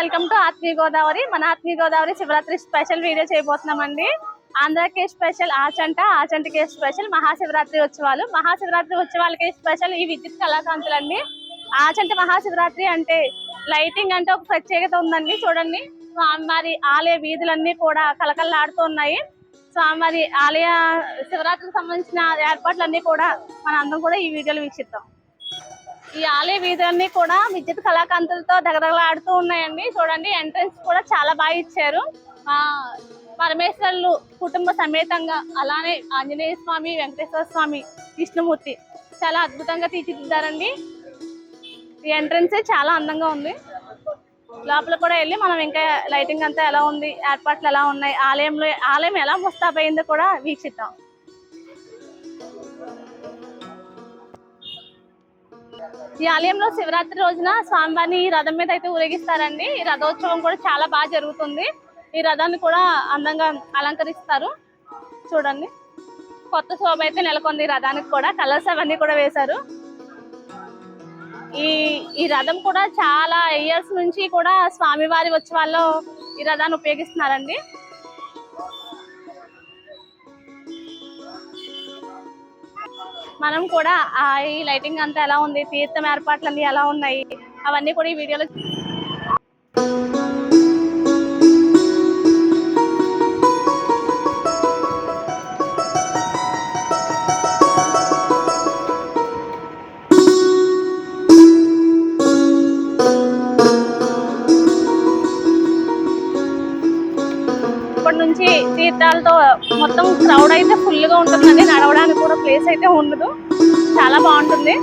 Welcome to ఆత్మీయ గోదావరి. మన ఆత్మీయ గోదావరి శివరాత్రి స్పెషల్ వీడియో చేయబోతున్నామండి. ఆంధ్రకే స్పెషల్ ఆచంట ఆచంటకే స్పెషల్ మహాశివరాత్రి ఉత్సవాలు. మహాశివరాత్రి ఉత్సవాలకి స్పెషల్ ఈ విద్యుత్ కళాకాంతులు అండి ఆచంట మహాశివరాత్రి అంటే లైటింగ్ అంటే ఒక ప్రత్యేకత ఉందండి చూడండి. స్వామివారి ఆలయ వీధులన్నీ కూడా కలకల్లాడుతూ ఉన్నాయి. స్వామివారి ఆలయ శివరాత్రికి సంబంధించిన ఏర్పాట్లన్నీ కూడా మన అందరం కూడా ఈ వీడియోలో వీక్షిద్దాం ఈ ఆలయ వీధులన్నీ కూడా విద్యుత్ కళాకంతులతో దగదగలాడుతూ ఉన్నాయండి. చూడండి ఎంట్రన్స్ కూడా చాలా బాగా ఇచ్చారు. ఆ పరమేశ్వరులు కుటుంబ సమేతంగా అలానే ఆంజనేయ స్వామి వెంకటేశ్వర స్వామి విష్ణుమూర్తి చాలా అద్భుతంగా తీర్చిదిద్దారండి. ఈ ఎంట్రన్స్ చాలా అందంగా ఉంది. లోపల కూడా వెళ్ళి మనం ఇంకా లైటింగ్ అంతా ఎలా ఉంది ఏర్పాట్లు ఎలా ఉన్నాయి ఆలయంలో ఆలయం ఎలా ముస్తాబైందో కూడా వీక్షిద్దాం. ఈ ఆలయంలో శివరాత్రి రోజున స్వామివారిని ఈ రథం మీద అయితే ఊరేగిస్తారండి. ఈ రథోత్సవం కూడా చాలా బాగా జరుగుతుంది. ఈ రథాన్ని కూడా అందంగా అలంకరిస్తారు. చూడండి. కొత్త శోభ అయితే నెలకొంది ఈ రథానికి కూడా. కలర్స్ అవన్నీ కూడా వేశారు. ఈ ఈ రథం కూడా చాలా ఇయర్స్ నుంచి కూడా స్వామివారి ఉత్సవాల్లో ఈ రథాన్ని ఉపయోగిస్తున్నారండి. మనం కూడా ఆ ఈ లైటింగ్ అంతా ఎలా ఉంది? తీర్థం ఏర్పాట్లన్నీ ఎలా ఉన్నాయి? అవన్నీ కూడా ఈ వీడియోలో ఇప్పటి నుంచి తీర్థాలతో మొత్తం క్రౌడ్ అయితే ఫుల్గా ఉంటుందండి. నడవడం ప్లేస్ అయితే ఉండదు. చాలా బాగుంటుంది.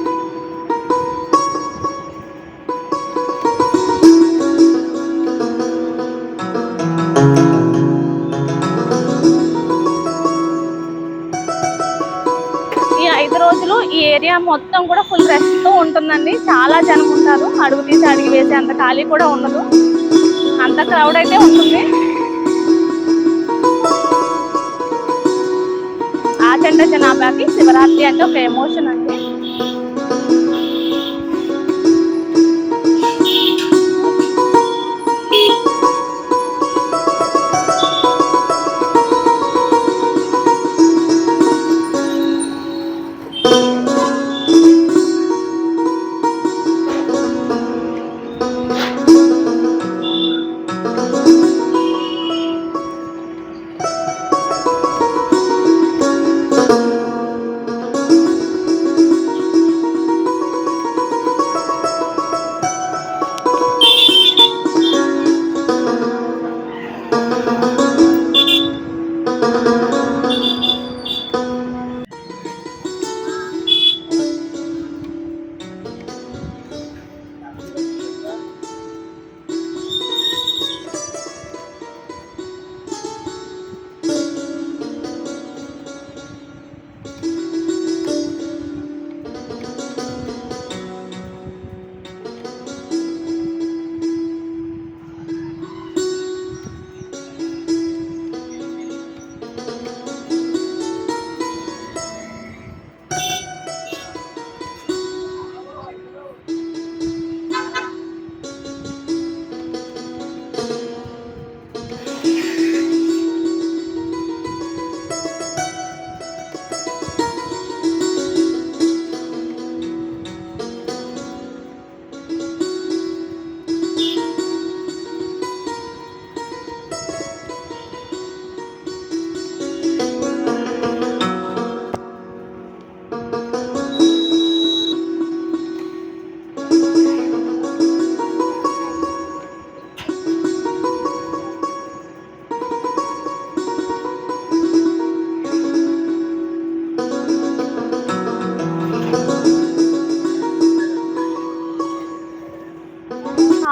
ఈ ఐదు రోజులు ఈ ఏరియా మొత్తం కూడా ఫుల్ రెస్ట్తో ఉంటుందండి. చాలా జనం ఉంటారు. అడుగు తీసి అడిగి వేసి అంత ఖాళీ కూడా ఉండదు. అంత క్రౌడ్ అయితే ఉంటుంది. జనాభాకి శివరాత్రి అంటే ఒక ఎమోషన్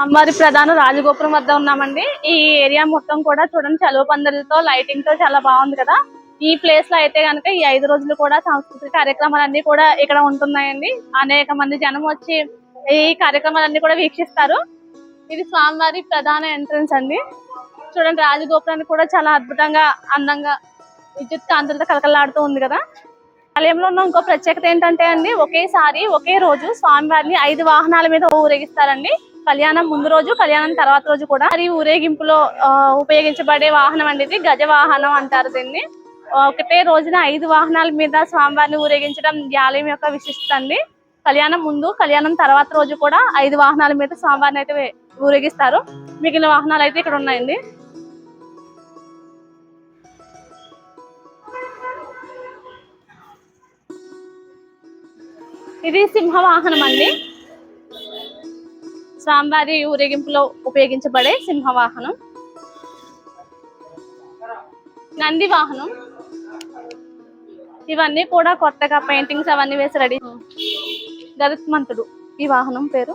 అమ్మవారి ప్రధాన రాజగోపురం వద్ద ఉన్నామండి. ఈ ఏరియా మొత్తం కూడా చూడండి చలువ పందిరితో లైటింగ్తో చాలా బాగుంది కదా. ఈ ప్లేస్లో అయితే కనుక ఈ ఐదు రోజులు కూడా సాంస్కృతిక కార్యక్రమాలన్నీ కూడా ఇక్కడ ఉంటున్నాయండి. అనేక మంది జనం వచ్చి ఈ కార్యక్రమాలన్నీ కూడా వీక్షిస్తారు. ఇది స్వామివారి ప్రధాన ఎంట్రన్స్ అండి. చూడండి రాజగోపురాన్ని కూడా చాలా అద్భుతంగా అందంగా విద్యుత్ కాంతులతో కలకలాడుతూ ఉంది కదా. ఆలయంలో ఉన్న ఇంకో ప్రత్యేకత ఏంటంటే అండి ఒకేసారి ఒకే రోజు స్వామివారిని ఐదు వాహనాల మీద ఊరేగిస్తారండి. కళ్యాణం ముందు రోజు కళ్యాణం తర్వాత రోజు కూడా. మరి ఊరేగింపులో ఉపయోగించబడే వాహనం అండి ఇది గజ వాహనం అంటారు దీన్ని. ఒకటే రోజున ఐదు వాహనాల మీద స్వామివారిని ఊరేగించడం ఆలయం యొక్క విశిష్టత అండి. కళ్యాణం ముందు కళ్యాణం తర్వాత రోజు కూడా ఐదు వాహనాల మీద స్వామివారిని అయితే ఊరేగిస్తారు. మిగిలిన వాహనాలు అయితే ఇక్కడ ఉన్నాయండి. ఇది సింహ వాహనం అండి. స్వామివారి ఊరేగింపులో ఉపయోగించబడే సింహ వాహనం నంది వాహనం. ఇవన్నీ కూడా కొత్తగా పెయింటింగ్స్ అవన్నీ వేసి రెడీ గరుత్మంతుడు. ఈ వాహనం పేరు?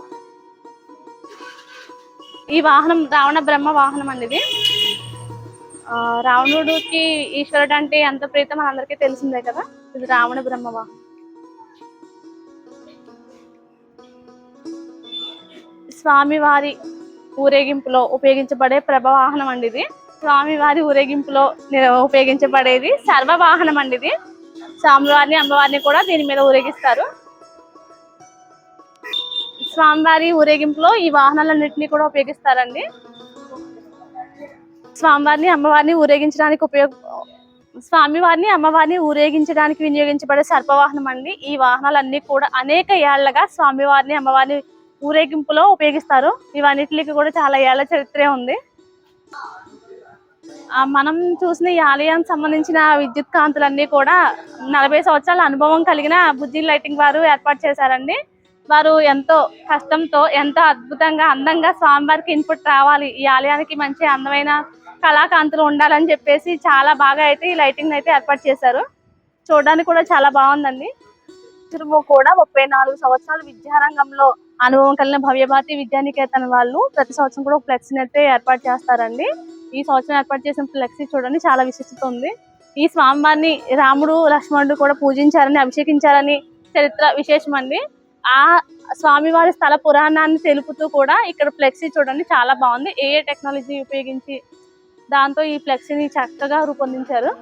ఈ వాహనం రావణ బ్రహ్మ వాహనం అనేది రావణుడికి ఈశ్వరుడు అంటే ఎంత ప్రీతం మనందరికీ తెలిసిందే కదా. ఇది రావణ బ్రహ్మ వాహనం. స్వామివారి ఊరేగింపులో ఉపయోగించబడే ప్రభవాహనం అండి ఇది. స్వామివారి ఊరేగింపులో ఉపయోగించబడేది సర్వవాహనం అండి ఇది. స్వామివారిని అమ్మవారిని కూడా దీని మీద ఊరేగిస్తారు. స్వామివారి ఊరేగింపులో ఈ వాహనాలన్నింటినీ కూడా ఉపయోగిస్తారండి. స్వామివారిని అమ్మవారిని ఊరేగించడానికి ఉపయోగ స్వామివారిని అమ్మవారిని ఊరేగించడానికి వినియోగించబడే సర్పవాహనం అండి. ఈ వాహనాలన్నీ కూడా అనేక ఏళ్ళగా స్వామివారిని అమ్మవారిని ఊరేగింపులో ఉపయోగిస్తారు. ఇవన్నిటికి కూడా చాలా ఏళ్ళ చరిత్రే ఉంది. ఆ, మనం చూసిన ఈ ఆలయానికి సంబంధించిన విద్యుత్ కాంతులన్నీ కూడా నలభై సంవత్సరాల అనుభవం కలిగిన బుజ్జి లైటింగ్ వారు ఏర్పాటు చేశారండి. వారు ఎంతో కష్టంతో ఎంతో అద్భుతంగా అందంగా స్వామివారికి ఇన్పుట్ రావాలి. ఈ ఆలయానికి మంచి అందమైన కళాకాంతులు ఉండాలని చెప్పేసి చాలా బాగా అయితే ఈ లైటింగ్ అయితే ఏర్పాటు చేశారు. చూడడానికి కూడా చాలా బాగుందండి. తిరుము కూడా ముప్పై నాలుగు సంవత్సరాలు విద్యారంగంలో అనుభవం కలిగిన భవ్యభారతి విద్యానికేతన్ వాళ్ళు ప్రతి సంవత్సరం కూడా ఒక ఫ్లెక్సీని అయితే ఏర్పాటు చేస్తారండి. ఈ సంవత్సరం ఏర్పాటు చేసిన ఫ్లెక్సీ చూడండి చాలా విశిష్టత ఉంది. ఈ స్వామివారిని రాముడు లక్ష్మణుడు కూడా పూజించారని అభిషేకించారని చరిత్ర విశేషం అండి. ఆ స్వామివారి స్థల పురాణాన్ని తెలుపుతూ కూడా ఇక్కడ ఫ్లెక్సీ చూడండి చాలా బాగుంది. ఏ ఏ టెక్నాలజీ ఉపయోగించి దాంతో ఈ ఫ్లెక్సీని చక్కగా రూపొందించారు.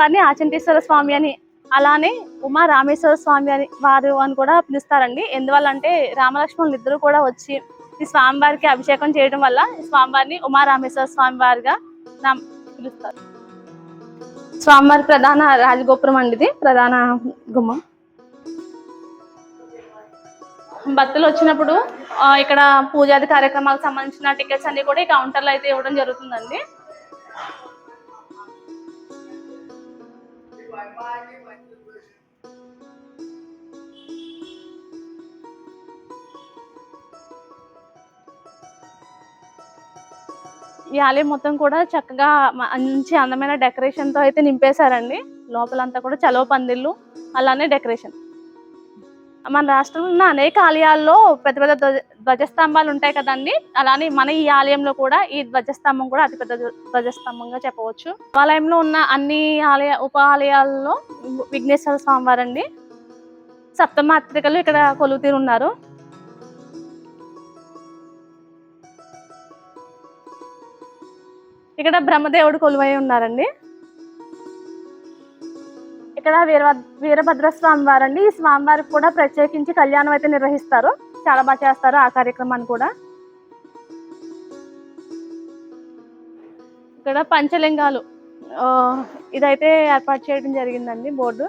వారిని ఆచంటేశ్వర స్వామి అని అలానే ఉమా రామేశ్వర స్వామి అని వారు అని కూడా పిలుస్తారండి. ఎందువల్ల అంటే రామలక్ష్మణులు ఇద్దరు కూడా వచ్చి ఈ స్వామివారికి అభిషేకం చేయడం వల్ల ఈ స్వామివారిని ఉమా రామేశ్వర స్వామి వారిగా పిలుస్తారు. స్వామివారి ప్రధాన రాజగోపురం అండి ఇది ప్రధాన గుమ్మం. భక్తులు వచ్చినప్పుడు ఇక్కడ పూజాది కార్యక్రమాలకు సంబంధించిన టికెట్స్ అన్ని కూడా ఈ కౌంటర్లో అయితే ఇవ్వడం జరుగుతుందండి. ఈ ఆలయం మొత్తం కూడా చక్కగా మంచి అందమైన డెకరేషన్తో అయితే నింపేశారండి. లోపలంతా కూడా చలవ పందిళ్ళు అలానే డెకరేషన్. మన రాష్ట్రంలో ఉన్న అనేక ఆలయాల్లో పెద్ద పెద్ద ధ్వజస్తంభాలు ఉంటాయి కదండి. అలానే మన ఈ ఆలయంలో కూడా ఈ ధ్వజస్తంభం కూడా అతిపెద్ద ధ్వజస్తంభంగా చెప్పవచ్చు. ఆలయంలో ఉన్న అన్ని ఆలయ ఉప ఆలయాల్లో విఘ్నేశ్వర స్వామివారండి. సప్తమాత్రికలు ఇక్కడ కొలువుతీరు ఇక్కడ బ్రహ్మదేవుడు కొలువై ఉన్నారండి. ఇక్కడ వీర వీరభద్ర స్వామి వారండి. ఈ స్వామివారికి కూడా ప్రత్యేకించి కళ్యాణం అయితే నిర్వహిస్తారు. చాలా బాగా చేస్తారు ఆ కార్యక్రమాన్ని కూడా. ఇక్కడ పంచలింగాలు ఇదైతే ఏర్పాటు చేయడం జరిగిందండి బోర్డు.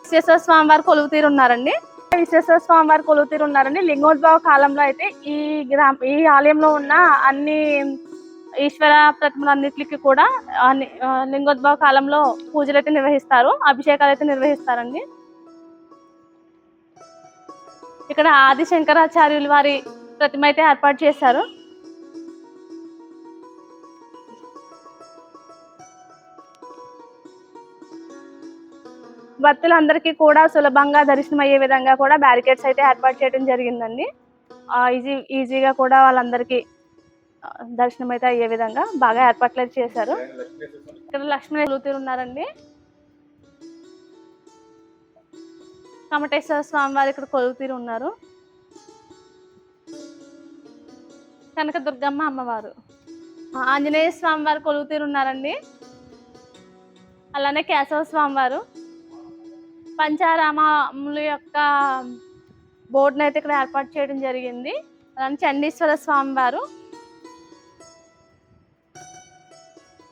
విశ్వేశ్వర స్వామివారు కొలువు తీరు ఉన్నారండి విశ్వేశ్వర స్వామి వారు కొలుతీరు ఉన్నారండి. లింగోద్భవ కాలంలో అయితే ఈ గ్రామ ఈ ఆలయంలో ఉన్న అన్ని ఈశ్వర ప్రతిమలన్నిటికి కూడా లింగోద్భవ కాలంలో పూజలు అయితే నిర్వహిస్తారు. అభిషేకాలు అయితే నిర్వహిస్తారండి. ఇక్కడ ఆది శంకరాచార్యులు వారి ప్రతిమ అయితే ఏర్పాటు చేశారు. భక్తులందరికీ కూడా సులభంగా దర్శనం అయ్యే విధంగా కూడా బ్యారికేడ్స్ అయితే ఏర్పాటు చేయడం జరిగిందండి. ఈజీ ఈజీగా కూడా వాళ్ళందరికీ దర్శనం అయితే అయ్యే విధంగా బాగా ఏర్పాట్లు అయితే చేశారు. ఇక్కడ లక్ష్మీ వెలుగుతీరు ఉన్నారండి. కమటేశ్వర స్వామి వారు ఇక్కడ కొలువుతీరు ఉన్నారు. కనక దుర్గమ్మ అమ్మవారు ఆంజనేయ స్వామి వారు కొలువుతీరు ఉన్నారండి. అలానే కేశవ స్వామి వారు. పంచారామముల యొక్క బోర్డును అయితే ఇక్కడ ఏర్పాటు చేయడం జరిగింది. అలానే చండీశ్వర స్వామి వారు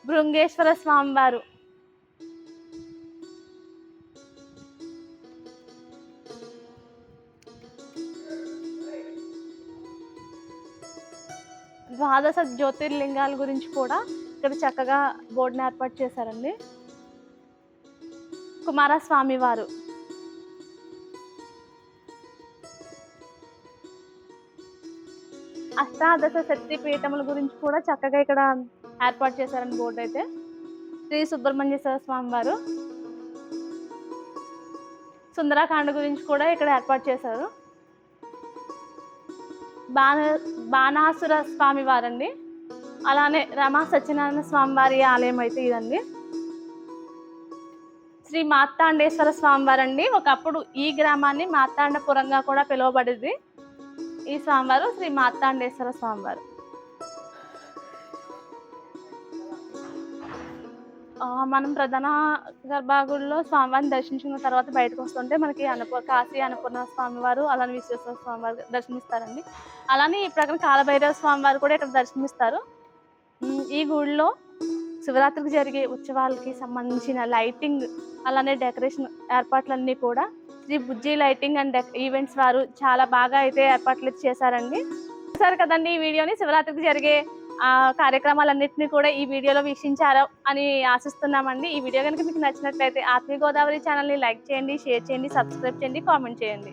బృంగేశ్వర స్వామి వారు. ద్వాదశ జ్యోతిర్లింగాల గురించి కూడా ఇక్కడ చక్కగా బోర్డును ఏర్పాటు చేశారండి. కుమారస్వామి వారు. అష్టాదశ శక్తి పీఠముల గురించి కూడా చక్కగా ఇక్కడ ఏర్పాటు చేశారని బోర్డు అయితే. శ్రీ సుబ్రహ్మణ్యేశ్వర స్వామి వారు. సుందరాకాండ గురించి కూడా ఇక్కడ ఏర్పాటు చేశారు. బాణ బాణాసుర స్వామి వారండి. అలానే రమా సత్యనారాయణ స్వామి వారి ఆలయం అయితే ఇదండి. శ్రీ మార్తాండేశ్వర స్వామివారు అండి ఒకప్పుడు ఈ గ్రామాన్ని మార్తాండపురంగా కూడా పిలువబడింది. ఈ స్వామివారు శ్రీ మార్తాండేశ్వర స్వామివారు. మనం ప్రధాన గర్భాగుడిలో స్వామివారిని దర్శించుకున్న తర్వాత బయటకు వస్తుంటే మనకి అనుప కాశీ అన్నపూర్ణ స్వామివారు అలానే విశ్వేశ్వర స్వామివారు దర్శనమిస్తారండి. అలానే ఈ ప్రకారం కాలభైరవ స్వామివారు కూడా ఇక్కడ దర్శనమిస్తారు. ఈ గుడిలో శివరాత్రికి జరిగే ఉత్సవాలకి సంబంధించిన లైటింగ్ అలానే డెకరేషన్ ఏర్పాట్లన్నీ కూడా. Shri Bujji lighting and events వారు చాలా బాగా అయితే ఏర్పాట్లు చేశారండి. చూసారు కదండి ఈ వీడియోని? శివరాత్రికి జరిగే ఆ కార్యక్రమాలన్నింటినీ కూడా ఈ వీడియోలో వీక్షించారు అని ఆశిస్తున్నామండి. ఈ వీడియో కనుక మీకు నచ్చినట్లయితే ఆత్మీయ గోదావరి ఛానల్ని లైక్ చేయండి షేర్ చేయండి సబ్స్క్రైబ్ చేయండి కామెంట్ చేయండి.